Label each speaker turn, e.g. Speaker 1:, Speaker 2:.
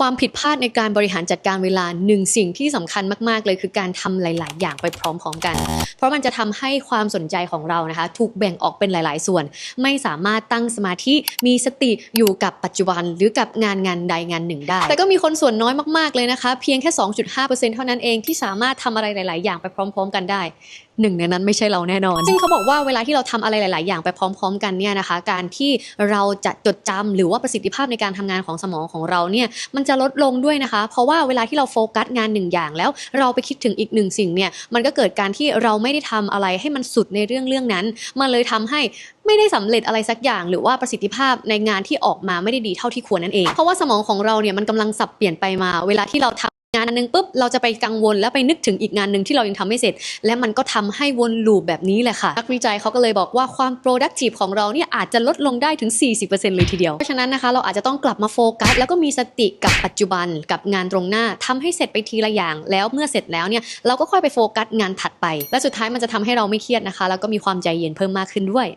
Speaker 1: ความผิดพลาดในการบริหารจัดการเวลาหนึ่งสิ่งที่สำคัญมากๆเลยคือการทำหลาย ๆ อย่างไปพร้อม ๆ กัน เพราะมันจะทำให้ความสนใจของเรานะคะ ถูกแบ่งออกเป็นหลาย ๆ ส่วน ไม่สามารถตั้งสมาธิมีสติอยู่กับปัจจุบัน หรือกับงานงานใดงานหนึ่งได้ แต่ก็มีคนส่วนน้อยมากๆเลยนะคะ เพียงแค่ 2.5%เท่านั้นเองที่สามารถทำอะไรหลาย ๆ อย่างไปพร้อม ๆ กันได้ หนึ่งในนั้นไม่ใช่เราแน่นอน ซึ่งเขาบอกว่าเวลาที่เราทำอะไรหลาย ๆ อย่างไปพร้อม ๆ กันเนี่ยนะคะ การที่เราจะจดจำหรือว่าประสิทธิภาพในการทำงานของสมองของเราเนี่ยมันจะลดลงด้วยนะคะ เพราะว่าเวลาที่เราโฟกัสงานหนึ่งอย่างแล้วเราไปคิดถึงอีกหนึ่งสิ่งเนี่ยมันก็เกิดการที่เราไม่ได้ทำอะไรให้มันสุดในเรื่องเรื่องนั้น มันเลยทำให้ไม่ได้สำเร็จอะไรสักอย่างหรือว่าประสิทธิภาพในงานที่ออกมาไม่ได้ดีเท่าที่ควรนั่นเอง เพราะว่าสมองของเราเนี่ยมันกำลังสับเปลี่ยนไปมา เวลาที่เราทำ งานอันนึงปุ๊บเราจะไปกังวลแล้วไปนึกถึงอีกงานหนึ่งที่เรายังทำไม่เสร็จ และมันก็ทำให้วนลูปแบบนี้แหละค่ะนักวิจัยเขาก็เลยบอกว่าความ productive ของเราเนี่ยอาจจะลดลงได้ถึง 40%เลยทีเดียว เพราะฉะนั้นนะคะเราอาจจะต้องกลับมาโฟกัส แล้วก็มีสติกับปัจจุบันกับงานตรงหน้าทำให้เสร็จไปทีละอย่าง แล้วเมื่อเสร็จแล้วเนี่ยเราก็ค่อยไปโฟกัสงานถัดไป และสุดท้ายมันจะทำให้เราไม่เครียดนะคะ แล้วก็มีความใจเย็นเพิ่มมากขึ้นด้วย